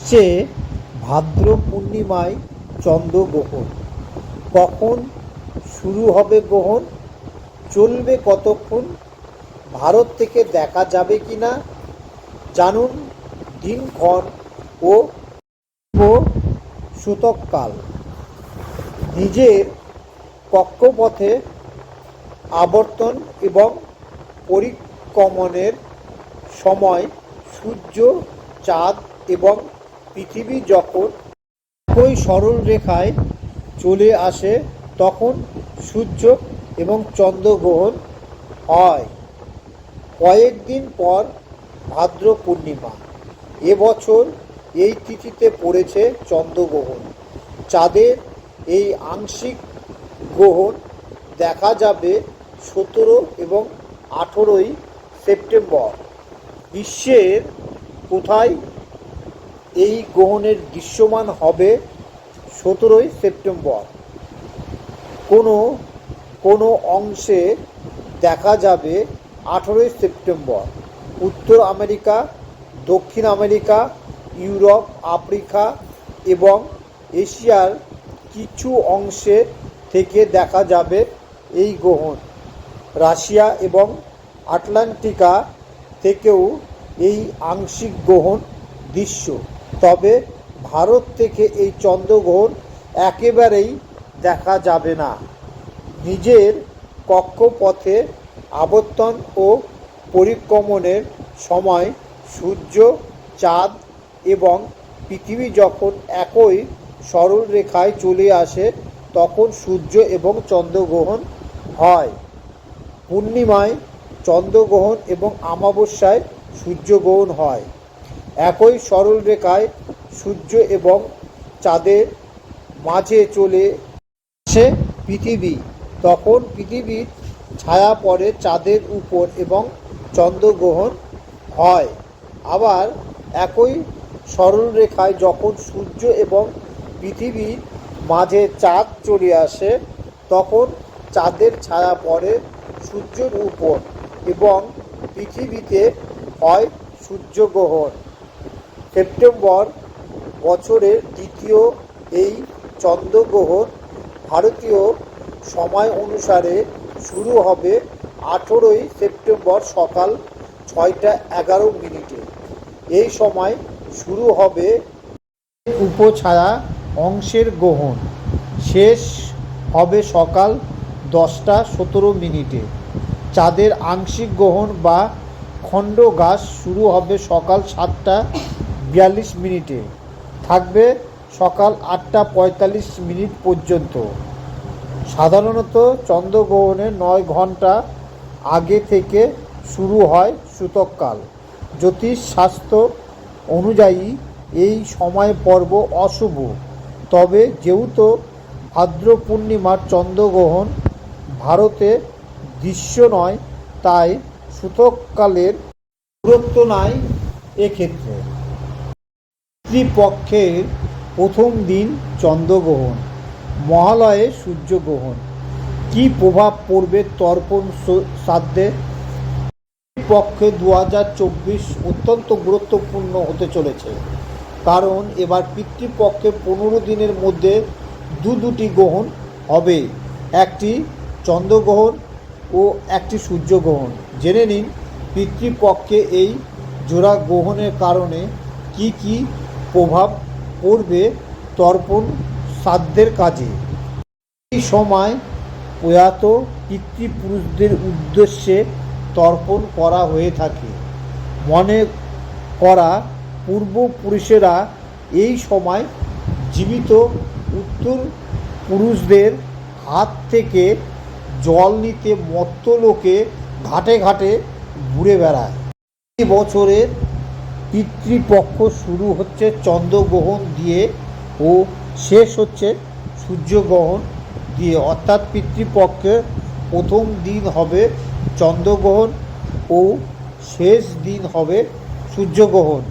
আসছে ভাদ্র পূর্ণিমায় চন্দ্রগ্রহণ কখন শুরু হবে গ্রহণ? চলবে কতক্ষণ? ভারত থেকে দেখা যাবে কি না জানুন দিনক্ষণ ও সূতককাল নিজের কক্ষপথে আবর্তন এবং পরিক্রমণের সময় সূর্য, চাঁদ এবং পৃথিবী যখন একই সরল রেখায় চলে আসে, তখন সূর্য এবং চন্দ্রগ্রহণ হয়। কয়েকদিন পর ভাদ্র পূর্ণিমা। এবছর এই তিথিতে পড়েছে চন্দ্রগ্রহণ। চাঁদের এই আংশিক গ্রহণ দেখা যাবে সতেরো এবং আঠেরোই সেপ্টেম্বর। বিশ্বের কোথায় এই গ্রহণের দৃশ্যমান হবে সতেরোই সেপ্টেম্বর। কোনো কোনো অংশে দেখা যাবে আঠেরোই সেপ্টেম্বর। উত্তর আমেরিকা, দক্ষিণ আমেরিকা, ইউরোপ, আফ্রিকা এবং এশিয়ার কিছু অংশে থেকে দেখা যাবে এই গ্রহণ। রাশিয়া এবং আটলান্টিকা থেকেও এই আংশিক গ্রহণ দৃশ্য। তবে ভারত থেকে এই চন্দ্রগ্রহণ একেবারেই দেখা যাবে না। নিজের কক্ষপথে আবর্তন ও পরিক্রমণের সময় সূর্য, চাঁদ এবং পৃথিবী যখন একই সরল রেখায় চলে আসে, তখন সূর্য এবং চন্দ্রগ্রহণ হয়। পূর্ণিমায় চন্দ্রগ্রহণ এবং আমাবস্যায় সূর্যগ্রহণ হয়। একই সরল রেখায় সূর্য এবং চাঁদের মাঝে চলে আসে পৃথিবী। তখন পৃথিবীর ছায়া পড়ে চাঁদের উপর এবং চন্দ্রগ্রহণ হয়। আবার একই সরল রেখায় যখন সূর্য এবং পৃথিবীর মাঝে চাঁদ চলে আসে, তখন চাঁদের ছায়া পড়ে সূর্যের উপর এবং পৃথিবীতে হয় সূর্যগ্রহণ। সেপ্টেম্বর বছরের দ্বিতীয় এই চন্দ্রগ্রহণ ভারতীয় সময় অনুসারে শুরু হবে আঠেরোই সেপ্টেম্বর সকাল ছয়টা এগারো মিনিটে। এই সময় শুরু হবে উপছায়া অংশের গ্রহণ। শেষ হবে সকাল দশটা সতেরো মিনিটে। চাঁদের আংশিক গ্রহণ বা খণ্ডঘাস শুরু হবে সকাল সাতটা বিয়াল্লিশ মিনিটে থাকবে সকাল আটটা পঁয়তাল্লিশ মিনিট পর্যন্ত। সাধারণত চন্দ্রগ্রহণের নয় ঘণ্টা আগে থেকে শুরু হয় সূতককাল। জ্যোতিষ শাস্ত্র অনুযায়ী এই সময় পর্ব অশুভ। তবে যেহেতু ভাদ্র পূর্ণিমার চন্দ্রগ্রহণ ভারতে দৃশ্য নয়, তাই সূতককালের গুরুত্ব নাই এক্ষেত্রে। পিতৃপক্ষের প্রথম দিন চন্দ্রগ্রহণ, মহালয়ে সূর্যগ্রহণ। কী প্রভাব পড়বে তর্পণ শ্রাদ্ধে পক্ষে দু হাজার চব্বিশ অত্যন্ত গুরুত্বপূর্ণ হতে চলেছে। কারণ এবার পিতৃপক্ষে পনেরো দিনের মধ্যে দু দুটি গ্রহণ হবে। একটি চন্দ্রগ্রহণ ও একটি সূর্যগ্রহণ। জেনে নিন পিতৃপক্ষে এই জোড়া গ্রহণের কারণে কি কি প্রভাব পড়বে তর্পণ শ্রাদ্ধের কাজে। এই সময় প্রয়াত পিতৃপুরুষদের উদ্দেশ্যে তর্পণ করা হয়ে থাকে। মনে করা পূর্বপুরুষেরা এই সময় জীবিত উত্তর পুরুষদের হাত থেকে জল নিতে মত্ত লোকে ঘাটে ঘাটে ঘুরে বেড়ায়। এই বছরের পিতৃপক্ষ শুরু হচ্ছে চন্দ্রগ্রহণ দিয়ে ও শেষ হচ্ছে সূর্যগ্রহণ দিয়ে। অর্থাৎ পিতৃপক্ষের প্রথম দিন হবে চন্দ্রগ্রহণ ও শেষ দিন হবে সূর্যগ্রহণ।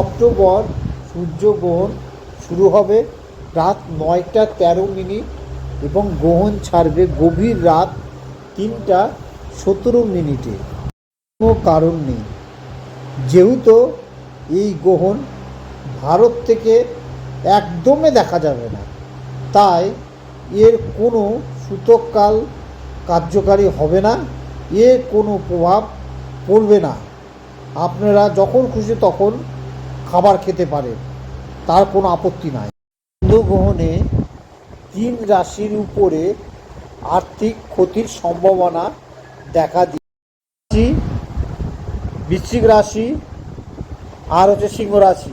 অক্টোবর সূর্যগ্রহণ শুরু হবে রাত নয়টা তেরো মিনিট এবং গ্রহণ ছাড়বে গভীর রাত তিনটা সতেরো মিনিটে। কোনো কারণ নেই। যেহেতু এই গ্রহণ ভারত থেকে একদমই দেখা যাবে না, তাই এর কোনো সূতককাল কার্যকারী হবে না, এর কোনো প্রভাব পড়বে না। আপনারা যখন খুশি তখন খাবার খেতে পারেন, তার কোনো আপত্তি নাই। চন্দ্রগ্রহণে তিন রাশির উপরে আর্থিক ক্ষতির সম্ভাবনা দেখা দিচ্ছে। বৃশ্চিক রাশি আর হচ্ছে সিংহ রাশি।